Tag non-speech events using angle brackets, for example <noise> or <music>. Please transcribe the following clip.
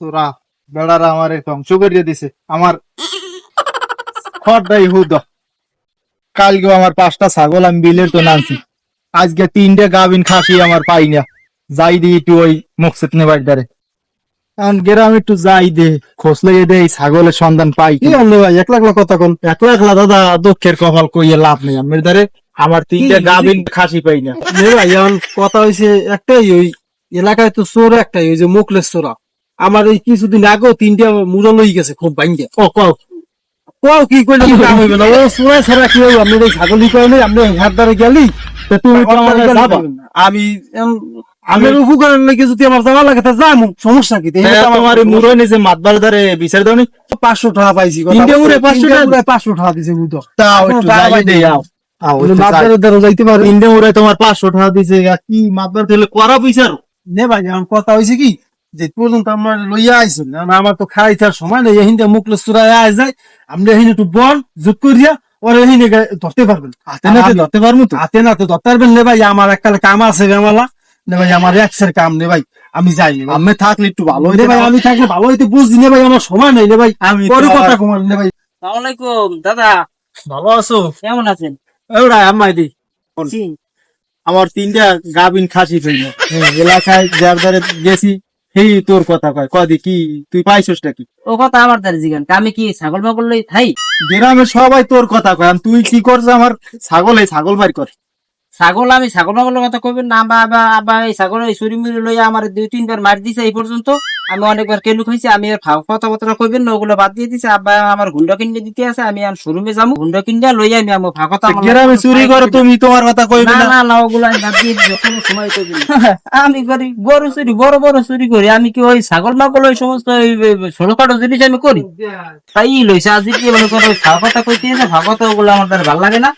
তোরা বেড়ারা আমার ধ্বংস করিয়ে দিছে। আমার খড়টাই হুদ। কালকে আমার পাঁচটা ছাগল আমি বিলের তো নামছি আজকে তিনটে গাভিন খাসি আমার পাই না। যাই দি একটু ওই মুখসেত নেবার এখন গেরাম একটু যাই দে খোঁজ লেগে দে এই ছাগলের সন্ধান পাই কি বলল ভাই একলা একলা কথা কোন। একলা একলা দাদা দুঃখের কপাল কইয়ে লাভ নেই। আমার দ্বারে আমার তিনটে গাভিন খাসি পাই না। ভাই এখন কথা হয়েছে একটাই ওই এলাকায় তো চোর একটাই ওই যে মুখলেস চোরা আমার এই কিছুদিন আগেও তিনটা মুড়ো লই গেছে খুব ভাঙ্গে ও কও কও কি করলে তো কাম হইবে না ও চোরা ছাড়া কি হইব আপনি এই ছাগলি করে আপনি হাত দ্বারে গেলি তা তুমি আমার যাবা। আমি আমি উপকারের লেগে যদি আমার যাওয়া লাগে তা যাম। সমস্যা কি? হ্যাঁ, তোমার এই মুরো নিচে মাতবার ধরে বিচার দাও নি? পাঁচশো টাকা পাইছি তিনটে মুড়ে 500 টাকা? পাঁচশো টাকা দিছে বুঝো তাও একটু যাই পাইছি। দে আও। মুড়ে তোমার পাঁচশো টাকা দিছে কি মাতবার দিলে করা বিচার নে ভাই এখন কথা হয়েছে কি? যে পর্যন্ত আমার লইয়া আইসুন আমার তো খাইতে সময় নেই এহিন মুখলে চুরাই আয় যায় আপনি এহিন একটু বল যোগ করিয়া ওর এহিন ধরতে পারবেন। হাতে নাতে ধরতে পারব তো? হাতে না তো ধরতে পারবেন নে ভাই আমার এককালে কাম আছে গামালা নে ভাই আমার একসের কাম নে ভাই আমি যাই নে আমি থাকলে একটু ভালো হইতে ভাই আমি থাকলে ভালো হইতে বুঝছি নে ভাই আমার সময় নেই নে ভাই আমি পরে কথা কমান নে ভাই। সালামালাইকুম দাদা। ভালো আছো? কেমন আছেন? ওরা আমায় দি। আমার তিনটা গাবিন খাসি ফেল এলাকায় যার দ্বারে গেছি সেই তোর কথা কয়। কদি কি? তুই পাইছিস নাকি? ও কথা আমার দ্বারা জিগান আমি কি ছাগল মাগল লই থাই? গ্রামে সবাই তোর কথা কয়। তুই কি করছ? আমার ছাগল এই ছাগল বাড়ি কর। ছাগল আমি ছাগল মাগলের কথা কইবেন না? বা বা এই ছাগল এই চুরি মুড়ি লইয়া আমার দুই তিনবার মার দিছে এই পর্যন্ত। আমি অনেকবার কেলু খাইছি আমি আর কথাবার্তা কইবেন না ওগুলো বাদ দিয়ে দিছে। আব্বা আমার হুন্ডা কিনে দিতে আছে আমি আর শোরুমে যাব। হুন্ডা কিনে লইয়া আমি আমার কথা গ্রামে চুরি করো তুমি তোমার কথা কইবে না। না না ওগুলো আমি বাদ দিয়ে দিছি কোনো সময় কইবেন না। <laughs> আমি করি গরু চুরি বড় বড় চুরি করি আমি কি ওই ছাগল মাগল ওই সমস্ত ওই ছোটখাটো জিনিস আমি করি? তাই লইছে আজ কি মনে করো কথা কইতে কথা ওগুলো আমার ভালো লাগে না।